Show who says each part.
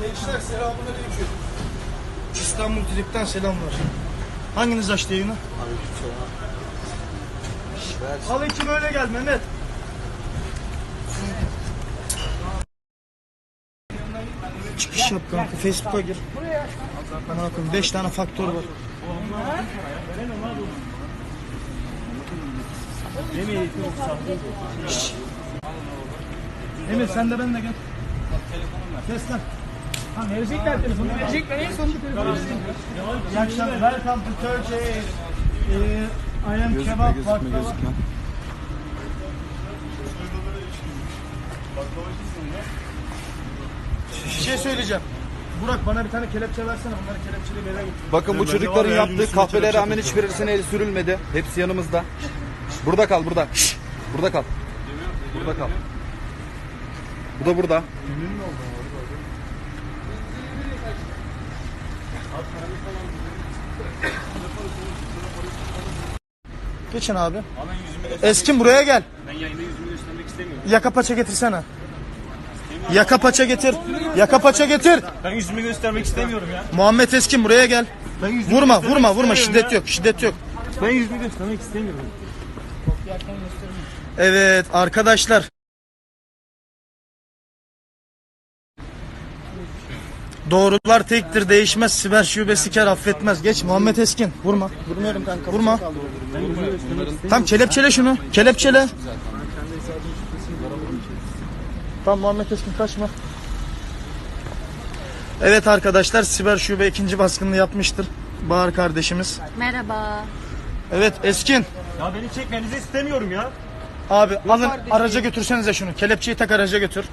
Speaker 1: Gençler selamünaleyküm. İstanbul Trip'ten selamlar. Hanginiz açtı yayını? Al iki böyle gel Mehmet. Çıkış yap kanka. Facebook'a gir. Bana bakın 5 tane faktör var. Emir sen de benimle gel. Kes lan. Ha verecekler telefonu. Verecekler en sonunda telefonu. İyi akşamlar. Welcome to Turkey. Ee, I am kebap baklava. Bir şey söyleyeceğim. Burak bana bir tane kelepçe versene. Bunları kelepçeli eve götür.
Speaker 2: Bakın bu çocukların yaptığı kahvelere rağmen hiçbirisine el sürülmedi. Hepsi yanımızda. Burada kal burada. Burada kal. Burada kal. Bu da burada.
Speaker 1: Geçin abi. Eskin buraya gel.
Speaker 3: Ben yayında yüzümü göstermek istemiyorum.
Speaker 1: Yaka paça getirsene. Yaka paça getir. Yaka paça getir.
Speaker 3: Ben yüzümü göstermek istemiyorum ya.
Speaker 1: Muhammed Eskin buraya gel.
Speaker 3: Ben yüzümü
Speaker 1: Vurma
Speaker 3: göstermek
Speaker 1: vurma vurma
Speaker 3: istemiyorum
Speaker 1: şiddet
Speaker 3: ya.
Speaker 1: yok şiddet yok.
Speaker 3: Ben yüzümü göstermek istemiyorum.
Speaker 1: Evet arkadaşlar. Doğrular tektir değişmez siber şubesi kar affetmez. Geç Muhammed Eskin vurma. Vurmuyorum kanka. Vurma. Tam kelepçele şunu. Kelepçele. Tamam Muhammed Eskin kaçma. Evet arkadaşlar siber şube ikinci baskınını yapmıştır. Bahar kardeşimiz.
Speaker 4: Merhaba.
Speaker 1: Evet Eskin.
Speaker 3: Ya beni çekmenizi istemiyorum ya.
Speaker 1: Abi alın araca götürsenize şunu. Kelepçeyi tak araca götür.